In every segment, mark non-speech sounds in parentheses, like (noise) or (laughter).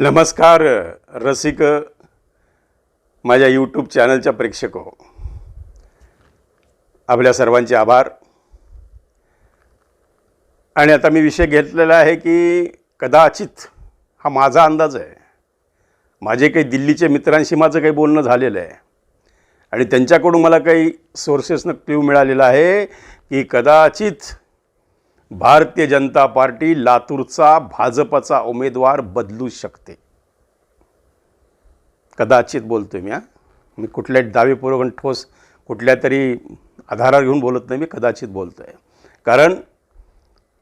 नमस्कार रसिक माझ्या यूट्यूब चॅनलच्या प्रेक्षक हो. आपल्या सर्वांचे आभार. आणि आता मी विषय घेतलेला आहे की कदाचित हा माझा अंदाज आहे. माझे काही दिल्लीचे मित्रांशी माझं काही बोलणं झालेलं आहे. आणि त्यांच्याकडून मला काही सोर्सेसनं क्ल्यू मिळालेला आहे की कदाचित भारतीय जनता पार्टी लातूरचा भाजपचा उमेदवार बदलू शकते. कदाचित बोलतोय मी हा. मी कुठल्या दावेपूर्वक ठोस कुठल्या तरी आधारावर घेऊन बोलत नाही मी कदाचित बोलतो आहे कारण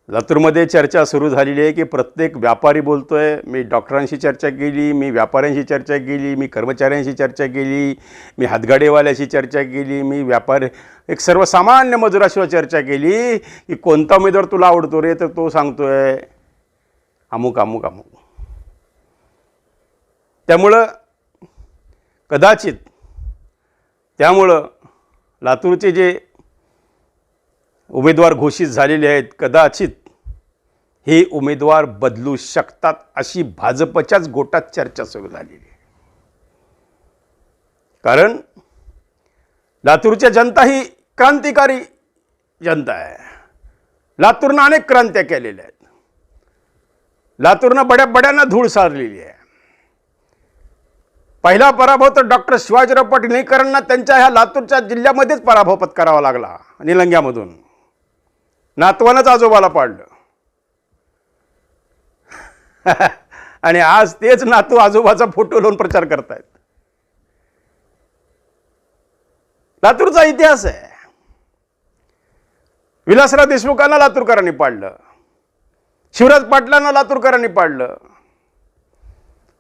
लातूरमध्ये चर्चा सुरू झालेली आहे की प्रत्येक व्यापारी बोलतो आहे मी डॉक्टरांशी चर्चा केली मी व्यापाऱ्यांशी चर्चा केली मी कर्मचाऱ्यांशी चर्चा केली मी हातगाडेवाल्याशी चर्चा केली मी व्यापारी एक सर्वसामान्य मजुराशिवाय चर्चा केली की कोणता उमेदवार तुला आवडतो रे तर तो सांगतो आहे अमुक अमुक अमुक. त्यामुळं कदाचित त्यामुळं लातूरचे जे उमेदवार घोषित झालेले आहेत. कदाचित हे उमेदवार बदलू शकतात अशी भाजपच्याच गोटात चर्चा सुरू झालेली आहे. कारण लातूरच्या जनता ही क्रांतिकारी जनता आहे. लातूरनं अनेक क्रांत्या केलेल्या आहेत. लातूरनं बड्या बड्यांना धूळ सारलेली आहे. पहिला पराभव तर डॉक्टर शिवाजीराव पाटील त्यांच्या ह्या लातूरच्या जिल्ह्यामध्येच पराभव पत्करावा लागला निलंग्यामधून. नातवानंच आजोबाला पाडलं. (laughs) आणि आज तेच नातू आजोबाचा फोटो लावून प्रचार करतायत. लातूरचा इतिहास आहे. विलासराव देशमुखांना लातूरकरांनी पाडलं. शिवराज पाटलांना लातूरकरांनी पाडलं.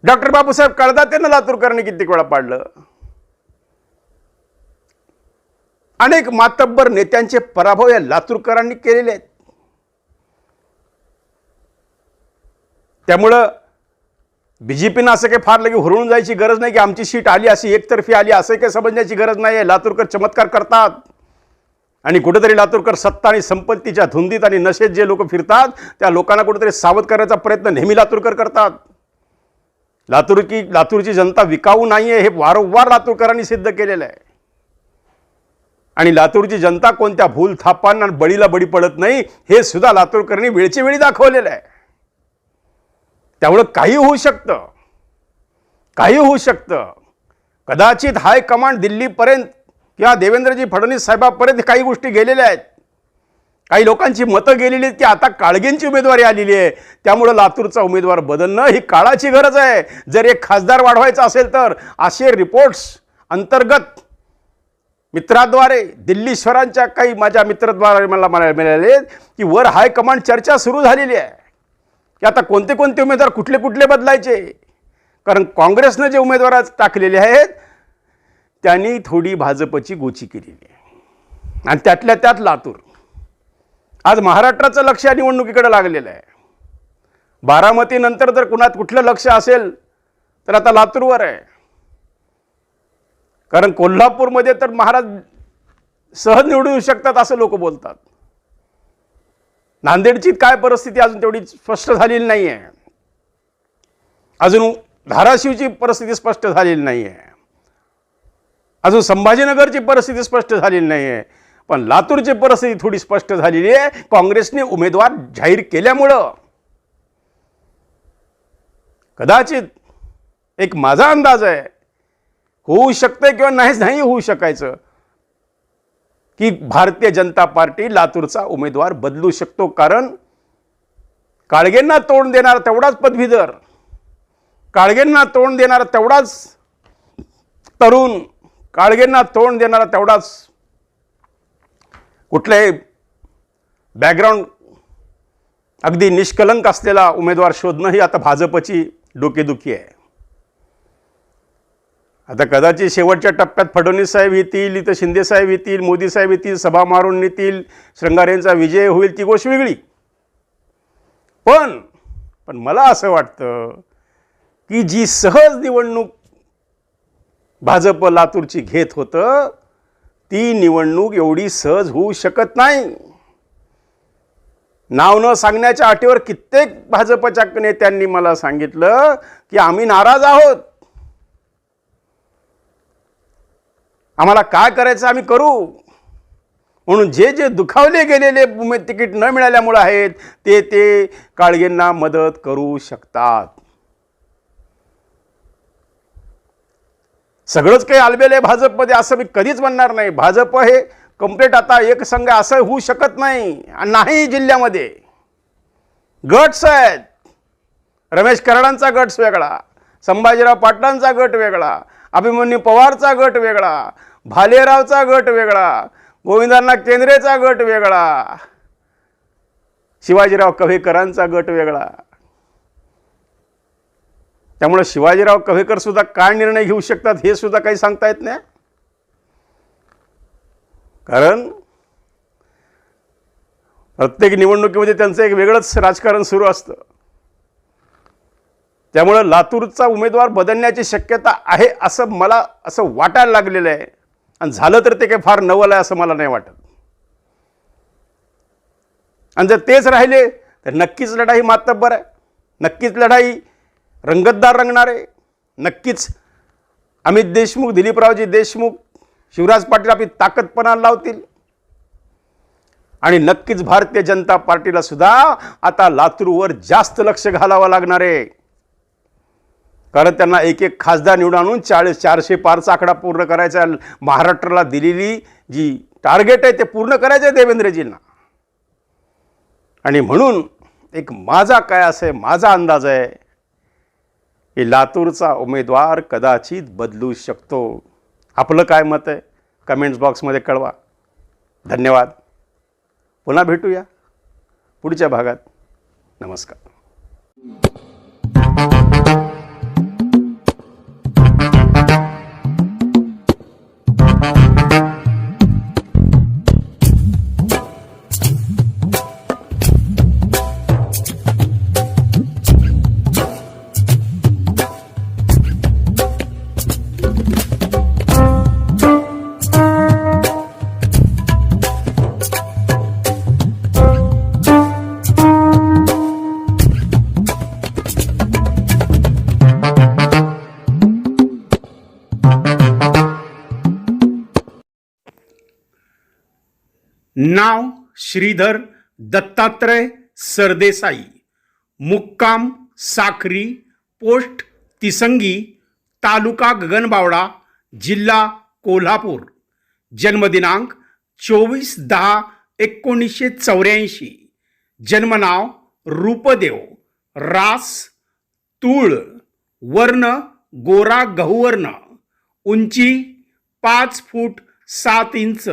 डॉक्टर बापूसाहेब कळदातेनं लातूरकरांनी कित्येक वेळा पाडलं. अनेक मातब्बर नेत्यांचे पराभव या लातूरकरांनी केलेले आहेत. त्यामुळं बी जे पीनं असं काही फार लगे हुरळून जायची गरज नाही की आमची सीट आली अशी एकतर्फी आली असं काही समजण्याची गरज नाही आहे लातूरकर चमत्कार करतात. आणि कुठेतरी लातूरकर सत्ता आणि संपत्तीच्या धुंदीत आणि नशेत जे लोक फिरतात त्या लोकांना कुठेतरी सावध करण्याचा प्रयत्न नेहमी लातूरकर करतात. लातूर की लातूरची जनता विकाऊ नाही आहे हे वारंवार लातूरकरांनी सिद्ध केलेलं आहे. आणि लातूरची जनता कोणत्या भूल थापांना आणि बळीला बळी पडत नाही हे सुद्धा लातूरकरांनी वेळची वेळी दाखवलेलं आहे. त्यामुळं काही होऊ शकतं. काही होऊ शकतं. कदाचित हायकमांड दिल्लीपर्यंत किंवा देवेंद्रजी फडणवीस साहेबापर्यंत काही गोष्टी गेलेल्या आहेत. काही लोकांची मतं गेलेली आहेत की आता काळगेंची उमेदवारी आलेली आहे. त्यामुळं लातूरचा उमेदवार बदलणं ही काळाची गरज आहे. जर एक खासदार वाढवायचा असेल तर असे रिपोर्ट्स अंतर्गत मित्राद्वारे दिल्लीश्वरांच्या काही माझ्या मित्रद्वारे मला मला मिळाले की वर हायकमांड चर्चा सुरू झालेली आहे. की आता कोणते कोणते उमेदवार कुठले कुठले बदलायचे? कारण काँग्रेसनं जे उमेदवार टाकलेले आहेत त्यांनी थोडी भाजपची गोची केलेली आहे. आणि त्यातल्या त्यात लातूर. आज महाराष्ट्राचं लक्ष या निवडणुकीकडे लागलेलं आहे. बारामतीनंतर जर कुणात कुठलं लक्ष असेल तर आता लातूरवर आहे. कारण कोल्हापूरमध्ये तर महाराज सहज निवडून येऊ शकतात असं लोक बोलतात. नांदेडची काय परिस्थिती अजून तेवढी स्पष्ट झालेली नाही आहे अजून धाराशिवची परिस्थिती स्पष्ट झालेली नाही आहे अजून संभाजीनगरची परिस्थिती स्पष्ट झालेली नाही आहे पण लातूरची परिस्थिती थोडी स्पष्ट झालेली आहे. काँग्रेसने उमेदवार जाहीर केल्यामुळं कदाचित एक माझा अंदाज आहे. होऊ शकतं किंवा नाही नाही होऊ शकायचं. की भारतीय जनता पार्टी लातूरचा उमेदवार बदलू शकतो कारण काळगेंना तोंड देणारा तेवढाच पदवीधर काळगेंना तोंड देणारा तेवढाच तरुण काळगेंना तोंड देणारा तेवढाच कुठल्याही बॅकग्राऊंड अगदी निष्कलंक असलेला उमेदवार शोधणं ही आता भाजपची डोकेदुखी आहे. आता कदाचित शेवटच्या टप्प्यात फडणवीस साहेब येतील इथं शिंदे साहेब येतील मोदी साहेब येतील सभा मारून नेतील श्रंगारेंचा विजय होईल ती गोष्ट वेगळी. पण पण मला असं वाटतं की जी सहज निवडणूक भाजप लातूरची घेत होतं ती निवडणूक एवढी सहज होऊ शकत नाही. नाव न सांगण्याच्या अटीवर कित्येक भाजपच्या नेत्यांनी मला सांगितलं की आम्ही नाराज आहोत. आम्हाला काय करायचं आम्ही करू? म्हणून जे जे दुखावले गेलेले उमेद तिकीट न मिळाल्यामुळे आहेत ते ते काळगेंना मदत करू शकतात. सगळंच काही आलबेल आहे भाजपमध्ये असं मी कधीच म्हणणार नाही. भाजप हे कंप्लीट आता एक संघ असं होऊ शकत नाही आणि नाही जिल्ह्यामध्ये. गट्स आहेत. रमेश कराडांचा गट्स वेगळा संभाजीराव पाटलांचा गट वेगळा अभिमन्यू पवारचा गट वेगळा भालेरावचा गट वेगळा गोविंदांना केंद्रेचा गट वेगळा शिवाजीराव कव्हेकरांचा गट वेगळा. त्यामुळे शिवाजीराव कव्हेकर सुद्धा काय निर्णय घेऊ शकतात हे सुद्धा काही सांगता येत नाही. कारण प्रत्येक निवडणुकीमध्ये त्यांचं एक वेगळंच राजकारण सुरू असतं. त्यामुळं लातूरचा उमेदवार बदलण्याची शक्यता आहे असं मला असं वाटायला लागलेलं आहे. आणि झालं तर ते काही फार नवल आहे असं मला नाही वाटत. आणि जर तेच राहिले तर नक्कीच लढाई मातब्बर आहे. नक्कीच लढाई रंगतदार रंगणार आहे. नक्कीच अमित देशमुख दिलीपरावजी देशमुख शिवराज पाटील आपली ताकदपणा लावतील. आणि नक्कीच भारतीय जनता पार्टीला सुद्धा आता लातूरवर जास्त लक्ष घालावं लागणार आहे. कारण त्यांना एक एक खासदार निवडून आणून चाळीस चारशे पारचा आकडा पूर्ण करायचा महाराष्ट्राला दिलेली जी टार्गेट आहे ते पूर्ण करायचं आहे देवेंद्रजींना. आणि म्हणून एक माझा काय असे माझा अंदाज आहे की लातूरचा उमेदवार कदाचित बदलू शकतो. आपलं काय मत आहे? कमेंट्स बॉक्समध्ये कळवा. धन्यवाद. पुन्हा भेटूया. पुढच्या भागात. नमस्कार. नाव श्रीधर दत्तात्रय सरदेसाई मुक्काम साखरी पोस्ट तिसंगी तालुका गगनबावडा जिल्हा कोल्हापूर. जन्मदिनांक चोवीस दहा एकोणीसशे चौऱ्याऐंशी. जन्मनाव रूपदेव रास तूळ वर्ण गोरा गहुवर्ण. उंची पाच फूट सात इंच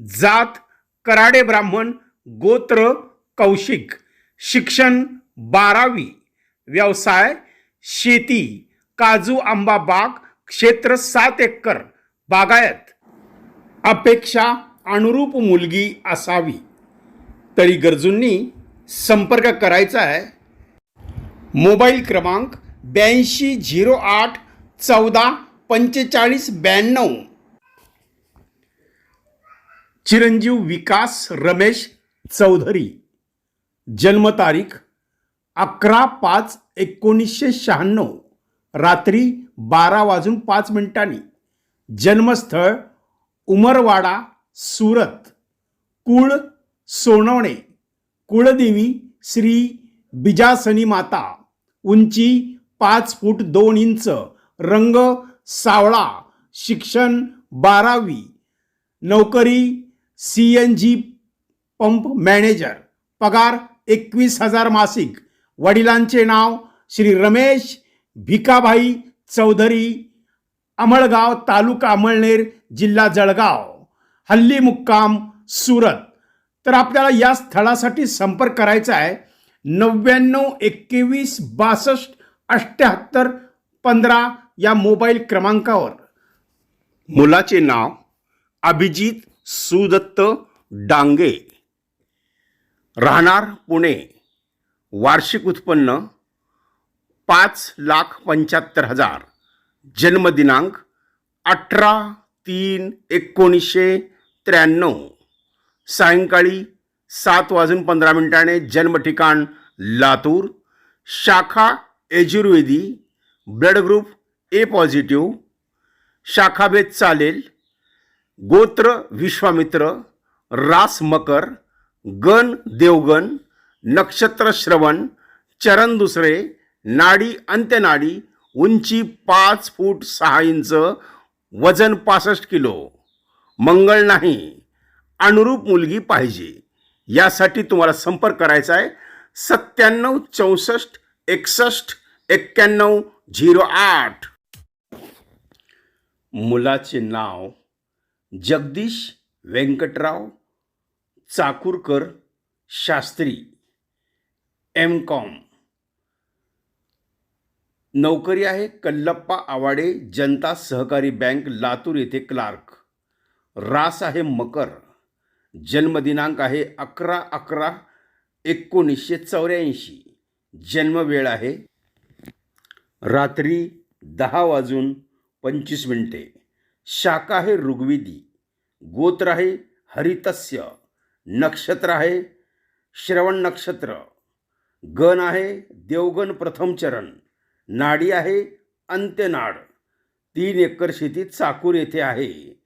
जात कराडे ब्राह्मण गोत्र कौशिक शिक्षण बारावी व्यवसाय शेती काजू आंबा बाग क्षेत्र सात एकर बागायत. अपेक्षा अनुरूप मुलगी असावी. तरी गरजूंनी संपर्क करायचा आहे. मोबाईल क्रमांक ब्याऐंशी झिरो आठ चौदा पंचेचाळीस ब्याण्णव. चिरंजीव विकास रमेश चौधरी. जन्मतारीख अकरा पाच एकोणीसशे शहाण्णव. रात्री बारा वाजून पाच मिनिटांनी. जन्मस्थळ उमरवाडा सुरत. कुळ सोनवणे. कुळदेवी श्री बिजासनी माता. उंची पाच फूट दोन इंच. रंग सावळा. शिक्षण बारावी. नोकरी C N G pump manager. पगार एकवीस हजार मासिक. वडिलांचे नाव श्री रमेश भिकाभाई चौधरी अमळगाव तालुका अमळनेर जिल्हा जळगाव. हल्ली मुक्काम सुरत. तर आपल्याला या स्थळासाठी संपर्क करायचा आहे. नव्याण्णव एकवीस बासष्ट अठ्ठ्याहत्तर पंधरा या मोबाईल क्रमांकावर. मुलाचे नाव अभिजित सुदत्त डांगे. राहणार पुणे. वार्षिक उत्पन्न पाच लाख पंच्याहत्तर हजार. जन्मदिनांक अठरा तीन एकोणीसशे त्र्याण्णव. सायंकाळी सात वाजून पंधरा मिनिटाने जन्मठिकाण लातूर. शाखा Yajurvedi. Blood group A positive. शाखाभेद चालेल. गोत्र विश्वामित्र रास मकर गण देवगण नक्षत्र श्रवण चरण दुसरे नाडी अंत्यनाडी उंची पाच फूट सहा इंच वजन पासष्ट किलो. मंगळ नाही अनुरूप मुलगी पाहिजे. यासाठी तुम्हाला संपर्क करायचा आहे. सत्त्याण्णव चौसष्ट एकसष्ट एक्क्याण्णव झिरो आठ. मुलाचे नाव जगदीश व्यंकटराव चाकूरकर शास्त्री एम कॉम नोकरी आहे कल्लप्पा आवाडे जनता सहकारी बँक लातूर येथे क्लार्क. रास आहे मकर. जन्मदिनांक आहे अकरा अकरा एकोणीसशे चौऱ्याऐंशी. जन्मवेळ आहे रात्री दहा वाजून पंचवीस मिनिटे. शाखा आहे ऋग्वेदी। गोत्र आहे हरितस्य। नक्षत्र आहे श्रवण नक्षत्र गण आहे देवगण प्रथम चरण। नाडी आहे अंत्यनाड। तीन एकर शेती चाकूर येथे आहे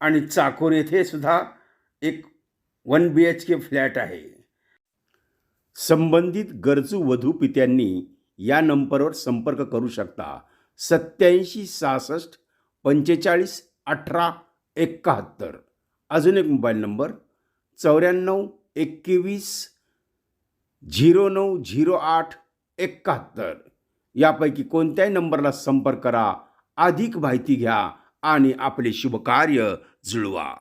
आणि चाकूर येथे सुद्धा एक one B H K flat आहे. संबंधित गरजू वधू पित्यांनी या नंबरवर संपर्क करू शकता. सत्याऐंशी सहासष्ट पंचेचाळीस अठरा एकाहत्तर. अजून एक मोबाईल नंबर चौऱ्याण्णव एकवीस झिरो नऊ झिरो आठ एकाहत्तर. यापैकी कोणत्याही नंबरला संपर्क करा. अधिक माहिती घ्या आणि आपले शुभकार्य जुळवा.